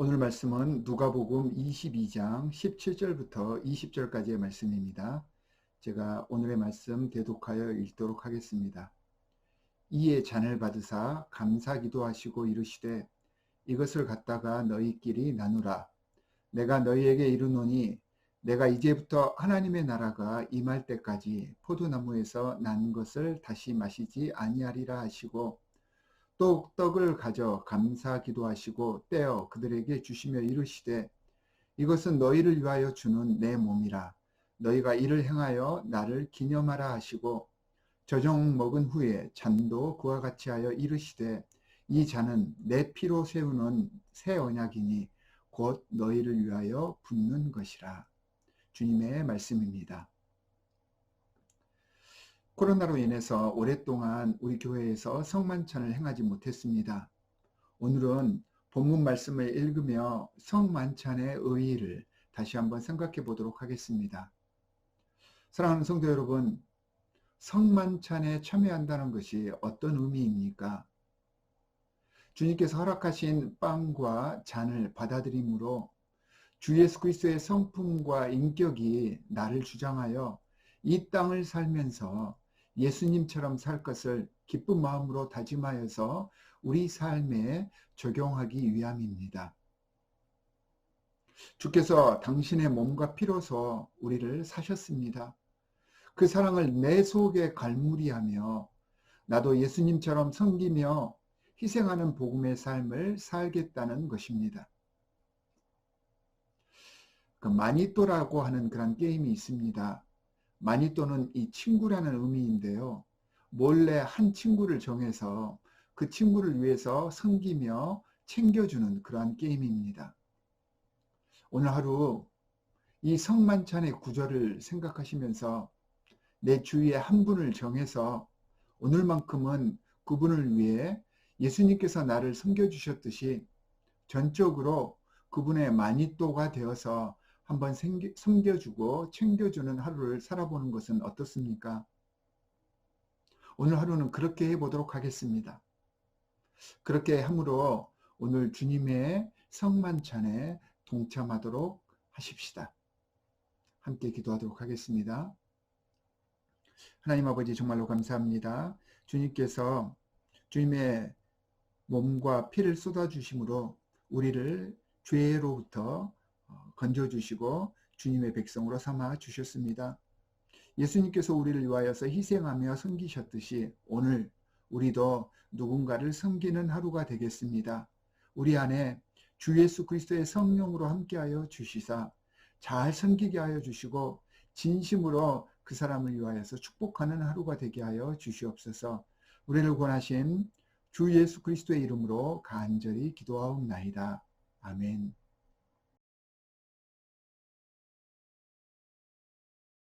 오늘 말씀은 누가복음 22장 17절부터 20절까지의 말씀입니다. 제가 오늘의 말씀 대독하여 읽도록 하겠습니다. 이에 잔을 받으사 감사 기도하시고 이르시되 이것을 갖다가 너희끼리 나누라. 내가 너희에게 이르노니 내가 이제부터 하나님의 나라가 임할 때까지 포도나무에서 난 것을 다시 마시지 아니하리라 하시고 또 떡을 가져 감사 기도하시고 떼어 그들에게 주시며 이르시되 이것은 너희를 위하여 주는 내 몸이라 너희가 이를 행하여 나를 기념하라 하시고 저종 먹은 후에 잔도 그와 같이 하여 이르시되 이 잔은 내 피로 세우는 새 언약이니 곧 너희를 위하여 붓는 것이라 주님의 말씀입니다. 코로나로 인해서 오랫동안 우리 교회에서 성만찬을 행하지 못했습니다. 오늘은 본문 말씀을 읽으며 성만찬의 의의를 다시 한번 생각해 보도록 하겠습니다. 사랑하는 성도 여러분, 성만찬에 참여한다는 것이 어떤 의미입니까? 주님께서 허락하신 빵과 잔을 받아들임으로 주 예수 그리스도의 성품과 인격이 나를 주장하여 이 땅을 살면서 예수님처럼 살 것을 기쁜 마음으로 다짐하여서 우리 삶에 적용하기 위함입니다. 주께서 당신의 몸과 피로서 우리를 사셨습니다. 그 사랑을 내 속에 갈무리하며 나도 예수님처럼 섬기며 희생하는 복음의 삶을 살겠다는 것입니다. 그 마니또라고 하는 그런 게임이 있습니다. 마니또는 이 친구라는 의미인데요. 몰래 한 친구를 정해서 그 친구를 위해서 섬기며 챙겨주는 그러한 게임입니다. 오늘 하루 이 성만찬의 구절을 생각하시면서 내 주위에 한 분을 정해서 오늘만큼은 그분을 위해 예수님께서 나를 섬겨주셨듯이 전적으로 그분의 마니또가 되어서 한번 섬겨주고 챙겨주는 하루를 살아보는 것은 어떻습니까? 오늘 하루는 그렇게 해보도록 하겠습니다. 그렇게 함으로 오늘 주님의 성만찬에 동참하도록 하십시다. 함께 기도하도록 하겠습니다. 하나님 아버지 정말로 감사합니다. 주님께서 주님의 몸과 피를 쏟아주심으로 우리를 죄로부터 어, 건져주시고 주님의 백성으로 삼아 주셨습니다. 예수님께서 우리를 위하여서 희생하며 섬기셨듯이 오늘 우리도 누군가를 섬기는 하루가 되겠습니다. 우리 안에 주 예수 그리스도의 성령으로 함께하여 주시사 잘 섬기게 하여 주시고 진심으로 그 사람을 위하여서 축복하는 하루가 되게 하여 주시옵소서. 우리를 권하신 주 예수 그리스도의 이름으로 간절히 기도하옵나이다. 아멘.